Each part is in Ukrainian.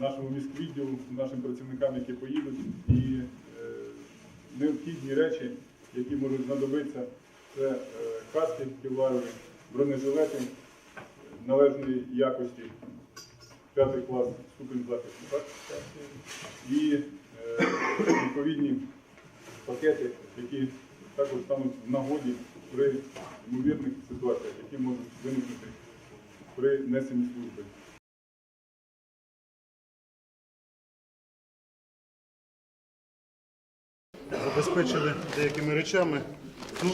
нашому міськвідділу, нашим працівникам, які поїдуть, і е, необхідні речі, які можуть знадобитися, це е, каски кевларові, бронежилети належної якості, п'ятий клас ступень захисту, так? і е, відповідні пакети, які також стануть в нагоді при ймовірних ситуаціях, які можуть виникнути при несенні служби. Забезпечили деякими речами. Ну,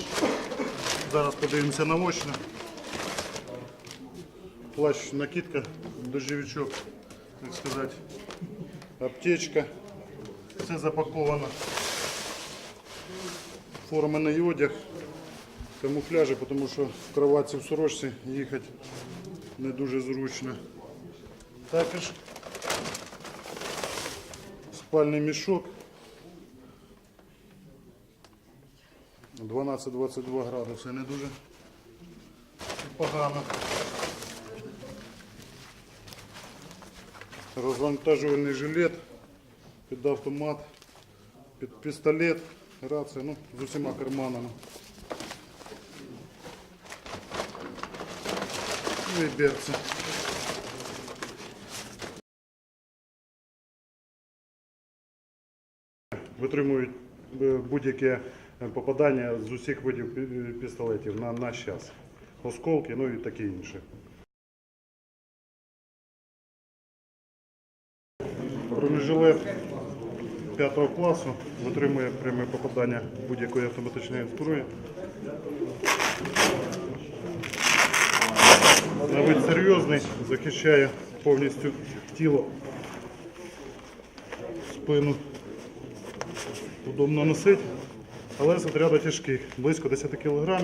зараз подивимося наочно. Плащ, накидка, дождевичок, так сказати, аптечка. Все запаковано. Форманий одяг, камуфляжі, тому що в кроватці в сорочці їхати не дуже зручно. Також спальний мішок. 12-22 градуси не дуже погано. Розвантажувальний жилет під автомат, під пістолет, рація, ну, з усіма карманами. Ну і берці. Витримують е, будь-яке попадання з усіх видів пістолетів на наш час. Осколки, ну і таке інше. Бронежилет 5 класу витримує пряме попадання будь-якої автоматичної зброї. На вид серйозний, захищає повністю тіло, спину. Удобно носити, але з отряду тяжких, близько 10 кг,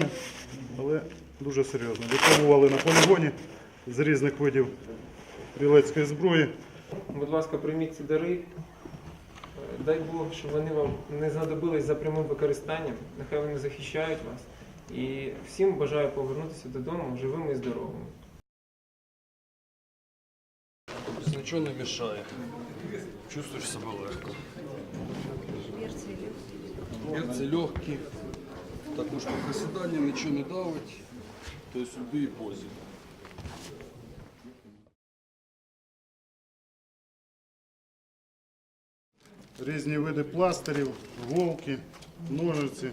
але дуже серйозно. Випробували на полігоні з різних видів стрілецької зброї. Будь ласка, прийміть ці дари. Дай Бог, щоб вони вам не знадобились за прямим використанням. Нехай вони захищають вас. І всім бажаю повернутися додому живими і здоровими. Ничего не мешает. Чувствуешь себя легко. Берці легкі, також по присіданням нічого не давить, тобто в любій позі. Різні види пластирів, голки, ножиці.